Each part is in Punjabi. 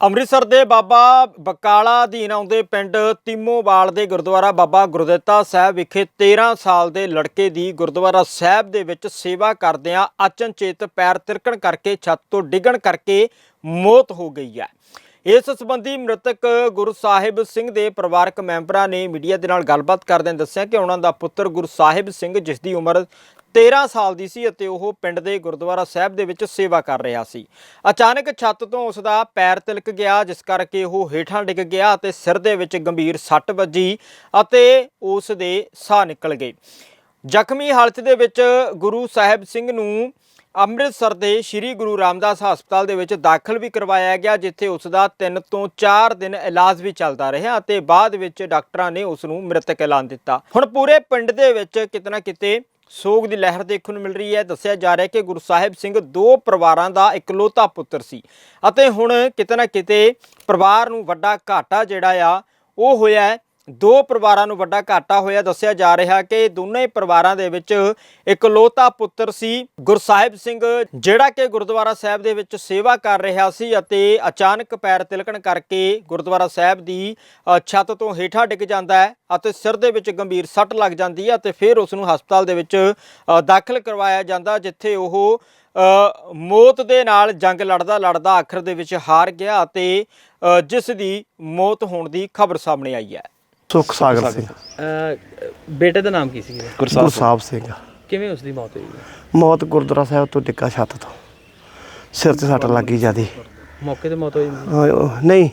ਅੰਮ੍ਰਿਤਸਰ ਦੇ ਬਾਬਾ ਬਕਾਲਾ ਅਧੀਨ ਆਉਂਦੇ ਪਿੰਡ ਤਿੰਮੋਵਾਲ ਦੇ ਗੁਰਦੁਆਰਾ ਬਾਬਾ ਗੁਰਦਿੱਤਾ ਸਾਹਿਬ ਵਿਖੇ 13 ਸਾਲ ਦੇ ਲੜਕੇ ਦੀ ਗੁਰਦੁਆਰਾ ਸਾਹਿਬ ਦੇ ਵਿੱਚ ਸੇਵਾ ਕਰਦਿਆਂ ਅਚਨਚੇਤ ਪੈਰ ਤਿਰਕਣ ਕਰਕੇ, ਛੱਤ ਤੋਂ ਡਿੱਗਣ ਕਰਕੇ ਮੌਤ ਹੋ ਗਈ ਹੈ। ਇਸ ਸੰਬੰਧੀ ਮ੍ਰਿਤਕ ਗੁਰੂ ਸਾਹਿਬ ਸਿੰਘ ਦੇ ਪਰਿਵਾਰਕ ਮੈਂਬਰਾਂ ਨੇ ਮੀਡੀਆ ਦੇ ਨਾਲ ਗੱਲਬਾਤ ਕਰਦਿਆਂ ਦੱਸਿਆ ਕਿ ਉਹਨਾਂ ਦਾ ਪੁੱਤਰ ਗੁਰੂ ਸਾਹਿਬ ਸਿੰਘ, ਜਿਸ ਦੀ ਉਮਰ 13 ਸਾਲ ਦੀ ਸੀ ਅਤੇ ਉਹ ਪਿੰਡ ਦੇ ਗੁਰਦੁਆਰਾ ਸਾਹਿਬ ਦੇ ਵਿੱਚ ਸੇਵਾ ਕਰ ਰਿਹਾ ਸੀ। ਅਚਾਨਕ ਛੱਤ ਤੋਂ ਉਸ ਦਾ ਪੈਰ ਤਿਲਕ ਗਿਆ, ਜਿਸ ਕਰਕੇ ਉਹ ਹੇਠਾਂ ਡਿੱਗ ਗਿਆ ਅਤੇ ਸਿਰ ਦੇ ਵਿੱਚ ਗੰਭੀਰ ਸੱਟ ਵੱਜੀ ਅਤੇ ਉਸ ਦੇ ਸਾਹ ਨਿਕਲ ਗਏ। ਜ਼ਖਮੀ ਹਾਲਤ ਦੇ ਵਿੱਚ ਗੁਰੂ ਸਾਹਿਬ ਸਿੰਘ ਨੂੰ ਅੰਮ੍ਰਿਤਸਰ ਦੇ ਸ੍ਰੀ ਗੁਰੂ ਰਾਮਦਾਸ ਹਸਪਤਾਲ ਦੇ ਵਿੱਚ ਦਾਖਲ ਵੀ ਕਰਵਾਇਆ ਗਿਆ, ਜਿੱਥੇ ਉਸ ਦਾ 3 ਤੋਂ 4 ਦਿਨ ਇਲਾਜ ਵੀ ਚੱਲਦਾ ਰਿਹਾ ਅਤੇ ਬਾਅਦ ਵਿੱਚ ਡਾਕਟਰਾਂ ਨੇ ਉਸ ਨੂੰ ਮ੍ਰਿਤਕ ਐਲਾਨ ਦਿੱਤਾ। ਹੁਣ ਪੂਰੇ ਪਿੰਡ ਦੇ ਵਿੱਚ ਕਿਤੇ ਨਾ ਕਿਤੇ ਸੋਗ ਦੀ ਲਹਿਰ ਦੇਖਣ ਨੂੰ ਮਿਲ ਰਹੀ ਹੈ। ਦੱਸਿਆ ਜਾ ਰਿਹਾ ਹੈ ਕਿ ਗੁਰੂ ਸਾਹਿਬ ਸਿੰਘ ਦੋ ਪਰਿਵਾਰਾਂ ਦਾ ਇਕਲੌਤਾ ਪੁੱਤਰ ਸੀ ਅਤੇ ਹੁਣ ਕਿਤੇ ਨਾ ਕਿਤੇ ਪਰਿਵਾਰ ਨੂੰ ਵੱਡਾ ਘਾਟਾ ਜਿਹੜਾ ਆ, ਉਹ ਹੋਇਆ ਦੋ ਪਰਿਵਾਰਾਂ ਨੂੰ ਵੱਡਾ ਘਾਟਾ ਹੋਇਆ। ਦੱਸਿਆ ਜਾ ਰਿਹਾ ਕਿ ਦੋਨੇ ਪਰਿਵਾਰਾਂ ਦੇ ਵਿੱਚ ਇਕਲੌਤਾ ਪੁੱਤਰ ਸੀ ਗੁਰਸਾਹਿਬ ਸਿੰਘ, ਜਿਹੜਾ ਕਿ ਗੁਰਦੁਆਰਾ ਸਾਹਿਬ ਦੇ ਵਿੱਚ ਸੇਵਾ ਕਰ ਰਿਹਾ ਸੀ ਅਤੇ ਅਚਾਨਕ ਪੈਰ ਤਿਲਕਣ ਕਰਕੇ ਗੁਰਦੁਆਰਾ ਸਾਹਿਬ ਦੀ ਛੱਤ ਤੋਂ ਹੇਠਾਂ ਡਿੱਗ ਜਾਂਦਾ ਹੈ ਅਤੇ ਸਿਰ ਦੇ ਵਿੱਚ ਗੰਭੀਰ ਸੱਟ ਲੱਗ ਜਾਂਦੀ ਹੈ ਅਤੇ ਫਿਰ ਉਸ ਨੂੰ ਹਸਪਤਾਲ ਦੇ ਵਿੱਚ ਦਾਖਲ ਕਰਵਾਇਆ ਜਾਂਦਾ, ਜਿੱਥੇ ਉਹ ਮੌਤ ਦੇ ਨਾਲ ਜੰਗ ਲੜਦਾ ਲੜਦਾ ਆਖਰ ਦੇ ਵਿੱਚ ਹਾਰ ਗਿਆ ਅਤੇ ਜਿਸ ਦੀ ਮੌਤ ਹੋਣ ਦੀ ਖਬਰ ਸਾਹਮਣੇ ਆਈ ਹੈ। ਸੁਖ ਸਾਗਰ ਸਿੰਘ। ਅਹ ਬੇਟੇ ਦਾ ਨਾਮ ਕੀ ਸੀ ਗੁਰਸਾਹਿਬ ਸਿੰਘ। ਕਿਵੇਂ ਉਸ ਦੀ ਮੌਤ ਹੋਈ? ਮੌਤ ਗੁਰਦੁਆਰਾ ਸਾਹਿਬ ਤੋਂ ਡਿੱਗਾ ਛੱਤ ਤੋਂ। ਸਿਰ ਤੇ ਸੱਟ ਲੱਗੀ ਜਿਆਦੀ। ਮੌਕੇ ਤੇ ਮੌਤ ਹੋਈ ਨਹੀਂ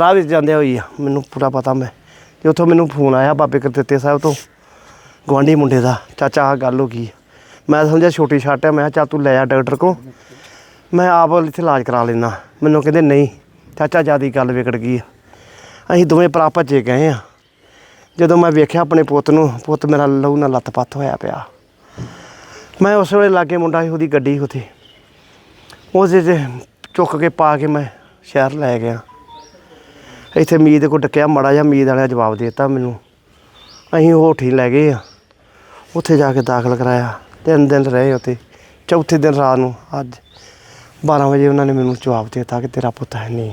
ਰਾਹ ਵਿੱਚ ਜਾਂਦੇ ਹੋਈ ਆ ਮੈਨੂੰ ਪੂਰਾ ਪਤਾ ਮੈਂ। ਤੇ ਉੱਥੋਂ ਮੈਨੂੰ ਫੋਨ ਆਇਆ ਬਾਬੇ ਗੁਰਦਿੱਤੇ ਸਾਹਿਬ ਤੋਂ ਗਵਾਂਢੀ ਮੁੰਡੇ ਦਾ ਚਾਚਾ ਆ ਗੱਲ ਹੋ ਗਈ ਮੈਂ ਸਮਝਿਆ ਛੋਟੀ ਛੱਟ ਹੈ ਮੈਂ ਕਿਹਾ ਚੱਲ ਤੂੰ ਲੈ ਆ ਡਾਕਟਰ ਕੋ ਮੈਂ ਆਪ ਇੱਥੇ ਇਲਾਜ ਕਰਾ ਲੈਣਾ ਮੈਨੂੰ ਕਹਿੰਦੇ ਨਹੀਂ ਚਾਚਾ ਜਿਆਦੀ ਗੱਲ ਵਿਗੜ ਗਈ ਆ। ਅਸੀਂ ਦੋਵੇਂ ਭਰਾ ਭੱਜੇ ਗਏ ਆ। ਜਦੋਂ ਮੈਂ ਵੇਖਿਆ ਆਪਣੇ ਪੁੱਤ ਨੂੰ, ਪੁੱਤ ਮੇਰਾ ਲਹੂ ਨਾਲ ਲੱਤ-ਪੱਤ ਹੋਇਆ ਪਿਆ। ਮੈਂ ਉਸ ਵੇਲੇ ਲਾਗੇ ਮੁੰਡਾ ਸੀ, ਉਹਦੀ ਗੱਡੀ ਉੱਥੇ। ਉਹਦੇ 'ਚ ਚੁੱਕ ਕੇ ਪਾ ਕੇ ਮੈਂ ਸ਼ਹਿਰ ਲੈ ਗਿਆ। ਇੱਥੇ ਮੀਤ ਕੋ ਡੱਕਿਆ, ਮੜਾ ਜਿਹਾ ਮੀਤ ਵਾਲਿਆ ਜਵਾਬ ਦੇ ਦਿੱਤਾ ਮੈਨੂੰ। ਅਸੀਂ ਹੋਠੀ ਲੈ ਗਏ ਆ। ਉੱਥੇ ਜਾ ਕੇ ਦਾਖਲ ਕਰਾਇਆ। ਤਿੰਨ ਦਿਨ ਰਹੇ ਉੱਥੇ। ਚੌਥੇ ਦਿਨ ਰਾਤ ਨੂੰ ਅੱਜ 12 ਵਜੇ ਉਹਨਾਂ ਨੇ ਮੈਨੂੰ ਜਵਾਬ ਦੇ ਦਿੱਤਾ ਕਿ ਤੇਰਾ ਪੁੱਤ ਹੈ ਨਹੀਂ।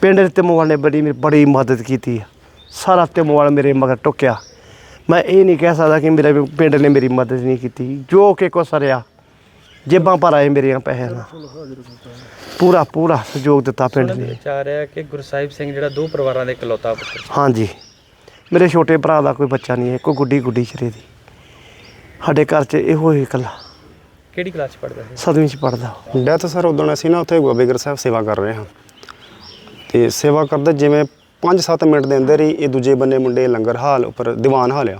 ਪਿੰਡ ਦੇ ਮੋਬਾਈਲ ਨੇ ਬੜੀ ਮੇਰੀ ਬੜੀ ਮਦਦ ਕੀਤੀ ਆ। ਸਾਰਾ ਤੇ ਮੋਬਾਈਲ ਮੇਰੇ ਮਗਰ ਟੁੱਕਿਆ। ਮੈਂ ਇਹ ਨਹੀਂ ਕਹਿ ਸਕਦਾ ਕਿ ਮੇਰੇ ਪਿੰਡ ਨੇ ਮੇਰੀ ਮਦਦ ਨਹੀਂ ਕੀਤੀ। ਜੋ ਕਿ ਕੋ ਸਰਿਆ ਜੇਬਾਂ ਭਰ ਆਏ ਮੇਰੀਆਂ ਪੈਸੇ ਨਾਲ ਪੂਰਾ ਪੂਰਾ ਸਹਿਯੋਗ ਦਿੱਤਾ ਪਿੰਡ ਨੇ। ਵਿੱਚ ਆ ਰਿਹਾ ਕਿ ਗੁਰਸਾਹਿਬ ਸਿੰਘ ਜਿਹੜਾ ਦੋ ਪਰਿਵਾਰਾਂ ਦੇ ਇਕਲੌਤਾ ਪੁੱਤਰ ਹਾਂਜੀ। ਮੇਰੇ ਛੋਟੇ ਭਰਾ ਦਾ ਕੋਈ ਬੱਚਾ ਨਹੀਂ ਹੈ ਕੋਈ ਗੁੱਡੀ ਗੁੱਡੀ ਸ਼ਰੇ ਦੀ। ਸਾਡੇ ਘਰ 'ਚ ਇਹੋ ਹੀ ਇਕੱਲਾ। ਕਿਹੜੀ ਕਲਾਸ ਚ ਪੜਦਾ ਸੀ? ਸਤਵੀਂ 'ਚ ਪੜਦਾ ਡੈਥ ਸਰ ਉਦੋਂ ਅਸੀਂ ਨਾ ਉੱਥੇ ਗੋਬੇਗਰ ਸਾਹਿਬ ਸੇਵਾ ਕਰ ਰਹੇ ਹਾਂ। ਤੇ ਸੇਵਾ ਕਰਦੇ ਜਿਵੇਂ 5-7 ਮਿੰਟ ਦੇ ਅੰਦਰ ਹੀ ਇਹ ਦੂਜੇ ਬੰਨੇ ਮੁੰਡੇ ਲੰਗਰ ਹਾਲ ਉੱਪਰ ਦੀਵਾਨ ਹਾਲ ਆ।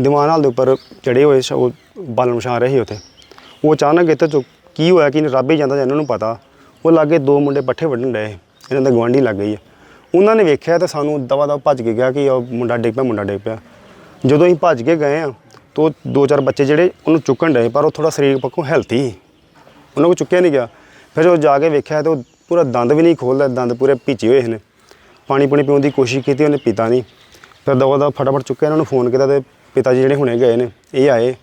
ਦੀਵਾਨ ਹਾਲ ਦੇ ਉੱਪਰ ਚੜੇ ਹੋਏ ਸ਼- ਉਹ ਬਾਲਣ ਵਿਛਾ ਰਹੇ ਸੀ ਉੱਥੇ। ਉਹ ਅਚਾਨਕ ਇੱਥੇ ਤੋਂ ਕੀ ਹੋਇਆ ਕਿ ਰੱਬ ਹੀ ਜਾਂਦਾ ਇਹਨਾਂ ਨੂੰ ਪਤਾ, ਉਹ ਲਾਗੇ ਦੋ ਮੁੰਡੇ ਪੱਠੇ ਵੱਢਣ ਡਏ ਸੀ। ਇਹਨਾਂ ਦਾ ਗਵਾਂਢੀ ਲੱਗ ਗਈ ਆ ਉਹਨਾਂ ਨੇ ਵੇਖਿਆ ਤਾਂ ਸਾਨੂੰ ਦਵਾ ਦਵਾ ਭੱਜ ਕੇ ਗਿਆ ਕਿ ਉਹ ਮੁੰਡਾ ਡਿੱਗ ਪਿਆ, ਮੁੰਡਾ ਡਿੱਗ ਪਿਆ। ਜਦੋਂ ਅਸੀਂ ਭੱਜ ਕੇ ਗਏ ਆ, ਤਾਂ ਉਹ ਦੋ ਚਾਰ ਬੱਚੇ ਜਿਹੜੇ ਉਹਨੂੰ ਚੁੱਕਣ ਡਏ ਪਰ ਉਹ ਥੋੜਾ ਸਰੀਰ ਪੱਖੋਂ ਹੈਲਥੀ ਸੀ। ਉਹਨਾਂ ਕੋ ਚੁੱਕਿਆ ਨਹੀਂ ਗਿਆ। ਫਿਰ ਜਦੋਂ ਜਾ ਕੇ ਵੇਖਿਆ ਤਾਂ ਉਹ ਪੂਰਾ ਦੰਦ ਵੀ ਨਹੀਂ ਖੋਲਦਾ, ਦੰਦ ਪੂਰੇ ਭੀਚੇ ਹੋਏ ਨੇ ਪਾਣੀ ਪੁਣੀ ਪੀਣ ਦੀ ਕੋਸ਼ਿਸ਼ ਕੀਤੀ, ਉਹਨੇ ਪੀਤਾ ਨਹੀਂ। ਫਿਰ ਦਵਾ ਦਾ ਫਟਾਫਟ ਚੁੱਕਿਆ, ਇਹਨਾਂ ਨੂੰ ਫੋਨ ਕੀਤਾ ਤੇ ਪਿਤਾ ਜੀ ਜਿਹੜੇ ਹੁਣੇ ਗਏ ਨੇ, ਇਹ ਆਏ।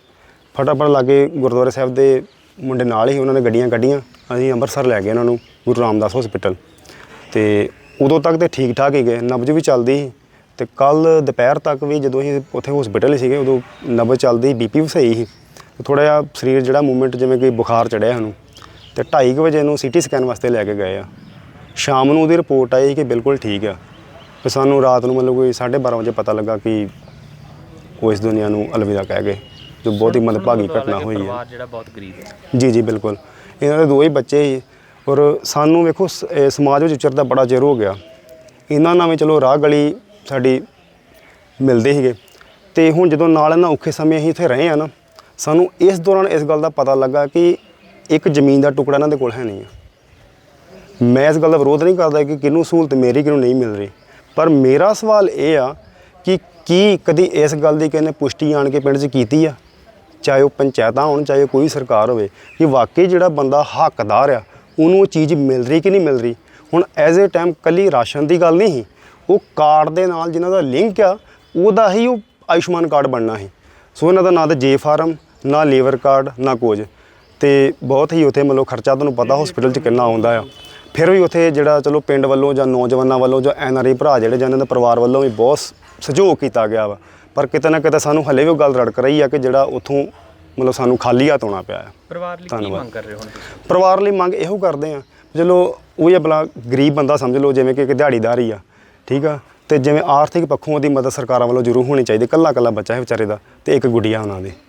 ਫਟਾਫਟ ਲਾਗੇ ਗੁਰਦੁਆਰੇ ਸਾਹਿਬ ਦੇ ਮੁੰਡੇ ਨਾਲ ਹੀ ਉਹਨਾਂ ਨੇ ਗੱਡੀਆਂ ਕੱਢੀਆਂ, ਅਸੀਂ ਅੰਮ੍ਰਿਤਸਰ ਲੈ ਗਏ ਉਹਨਾਂ ਨੂੰ, ਗੁਰੂ ਰਾਮਦਾਸ ਹਸਪੀਟਲ ਤੇ ਉਦੋਂ ਤੱਕ ਤੇ ਠੀਕ ਠਾਕ ਹੀ ਗਏ, ਨਬਜ ਵੀ ਚੱਲਦੀ ਸੀ। ਤੇ ਕੱਲ ਦੁਪਹਿਰ ਤੱਕ ਵੀ ਜਦੋਂ ਅਸੀਂ ਉੱਥੇ ਹਸਪੀਟਲ ਸੀਗੇ, ਉਦੋਂ ਨਬਜ ਚੱਲਦੀ ਬੀਪੀ ਵੀ ਸਹੀ ਸੀ। ਥੋੜਾ ਜਿਹਾ ਸਰੀਰ ਜਿਹੜਾ ਮੂਵਮੈਂਟ ਜਿਵੇਂ ਕਿ ਬੁਖਾਰ ਚੜਿਆ ਸਾਨੂੰ, ਤੇ 2:30 ਵਜੇ ਇਹਨੂੰ ਸੀਟੀ ਸਕੈਨ ਵਾਸਤੇ ਲੈ ਕੇ ਗਏ ਆ। ਸ਼ਾਮ ਨੂੰ ਉਹਦੀ ਰਿਪੋਰਟ ਆਈ ਕਿ ਬਿਲਕੁਲ ਠੀਕ ਆ। ਤੇ ਸਾਨੂੰ ਰਾਤ ਨੂੰ ਮਤਲਬ ਕੋਈ 12:30 ਵਜੇ ਪਤਾ ਲੱਗਾ ਕਿ ਉਹ ਇਸ ਦੁਨੀਆ ਨੂੰ ਅਲਵਿਦਾ ਕਹਿ ਗਏ ਜੋ ਬਹੁਤ ਹੀ ਮੰਦਭਾਗੀ ਘਟਨਾ ਹੋਈ ਹੈ ਪਰਿਵਾਰ ਜਿਹੜਾ ਬਹੁਤ ਗਰੀਬ ਹੈ। ਜੀ ਜੀ ਬਿਲਕੁਲ। ਇਹਨਾਂ ਦੇ ਦੋ ਹੀ ਬੱਚੇ ਸੀ ਔਰ ਸਾਨੂੰ ਵੇਖੋ ਸ- ਇਹ ਸਮਾਜ ਵਿੱਚ ਉਚਰਦਾ ਬੜਾ ਚਿਰ ਹੋ ਗਿਆ। ਇਹਨਾਂ ਨਾਲ ਵੀ ਚਲੋ ਰਾਹ ਗਲੀ ਸਾਡੀ ਮਿਲਦੇ ਸੀਗੇ। ਤੇ ਹੁਣ ਜਦੋਂ ਨਾਲ ਇਹਨਾਂ ਔਖੇ ਸਮੇਂ ਅਸੀਂ ਇੱਥੇ ਰਹੇ ਆ ਨਾ ਸਾਨੂੰ ਇਸ ਦੌਰਾਨ ਇਸ ਗੱਲ ਦਾ ਪਤਾ ਲੱਗਾ ਕਿ ਇੱਕ ਜ਼ਮੀਨ ਦਾ ਟੁਕੜਾ ਇਹਨਾਂ ਦੇ ਕੋਲ ਹੈ ਨਹੀਂ ਆ। ਮੈਂ ਇਸ ਗੱਲ ਦਾ ਵਿਰੋਧ ਨਹੀਂ ਕਰਦਾ ਕਿ ਕਿਹਨੂੰ ਸਹੂਲਤ ਮੇਰੀ, ਕਿਹਨੂੰ ਨਹੀਂ ਮਿਲ ਰਹੀ। ਪਰ ਮੇਰਾ ਸਵਾਲ ਇਹ ਆ ਕਿ ਕੀ ਕਦੀ ਇਸ ਗੱਲ ਦੀ ਕਿਸੇ ਪੁਸ਼ਟੀ ਆਣ ਕੇ ਪਿੰਡ 'ਚ ਕੀਤੀ ਆ? ਚਾਹੇ ਉਹ ਪੰਚਾਇਤਾਂ ਹੋਣ, ਚਾਹੇ ਕੋਈ ਸਰਕਾਰ ਹੋਵੇ, ਕਿ ਵਾਕਈ ਜਿਹੜਾ ਬੰਦਾ ਹੱਕਦਾਰ ਆ, ਉਹਨੂੰ ਉਹ ਚੀਜ਼ ਮਿਲ ਰਹੀ ਕਿ ਨਹੀਂ ਮਿਲ ਰਹੀ? ਹੁਣ ਐਜ਼ ਏ ਟਾਈਮ ਕੱਲੀ ਰਾਸ਼ਨ ਦੀ ਗੱਲ ਨਹੀਂ ਸੀ। ਉਹ ਕਾਰਡ ਦੇ ਨਾਲ ਜਿਨ੍ਹਾਂ ਦਾ ਲਿੰਕ ਆ, ਉਹਦਾ ਹੀ ਉਹ ਆਯੁਸ਼ਮਾਨ ਕਾਰਡ ਬਣਨਾ ਸੀ। ਸੋ ਇਹਨਾਂ ਦਾ ਨਾ ਤਾਂ ਜੇ ਫਾਰਮ, ਨਾ ਲੇਬਰ ਕਾਰਡ, ਨਾ ਕੁਝ। ਤੇ ਬਹੁਤ ਹੀ ਉੱਥੇ ਮਤਲਬ ਖਰਚਾ ਤੁਹਾਨੂੰ ਪਤਾ ਹਸਪੀਟਲ 'ਚ ਕਿੰਨਾ ਆਉਂਦਾ ਆ। ਫਿਰ ਵੀ ਉੱਥੇ ਜਿਹੜਾ ਚਲੋ ਪਿੰਡ ਵੱਲੋਂ ਜਾਂ ਨੌਜਵਾਨਾਂ ਵੱਲੋਂ ਜਾਂ ਐਨ ਆਰ ਆਈ ਭਰਾ ਜਿਹੜੇ ਜਾਂ ਇਹਨਾਂ ਦੇ ਪਰਿਵਾਰ ਵੱਲੋਂ ਵੀ ਬਹੁਤ ਸਹਿਯੋਗ ਕੀਤਾ ਗਿਆ ਵਾ। ਪਰ ਕਿਤੇ ਨਾ ਕਿਤੇ ਸਾਨੂੰ ਹਲੇ ਵੀ ਉਹ ਗੱਲ ਰੜਕ ਰਹੀ ਆ ਕਿ ਜਿਹੜਾ ਉੱਥੋਂ ਮਤਲਬ ਸਾਨੂੰ ਖਾਲੀ ਹੱਥ ਆਉਣਾ ਪਿਆ ਹੈ। ਪਰਿਵਾਰ ਲਈ ਕੀ। ਮੰਗ ਕਰ ਰਹੇ ਹੋ ਹੁਣ ਤੁਸੀਂ? ਪਰਿਵਾਰ ਲਈ ਮੰਗ ਇਹੋ ਕਰਦੇ ਆ ਚਲੋ ਉਹ ਹੀ ਆਪਣਾ ਗਰੀਬ ਬੰਦਾ ਸਮਝ ਲਓ ਜਿਵੇਂ ਕਿ ਇੱਕ ਦਿਹਾੜੀਦਾਰ ਹੀ ਆ ਠੀਕ ਆ? ਤੇ ਜਿਵੇਂ ਆਰਥਿਕ ਪੱਖੋਂ ਉਹਦੀ ਮਦਦ ਸਰਕਾਰਾਂ ਵੱਲੋਂ ਜ਼ਰੂਰ ਹੋਣੀ ਚਾਹੀਦੀ ਕੱਲਾ ਕੱਲਾ ਬੱਚਾ ਹੈ ਵਿਚਾਰੇ ਦਾ ਤੇ ਇੱਕ ਗੁੱਡੀਆ ਉਹਨਾਂ ਦੀ।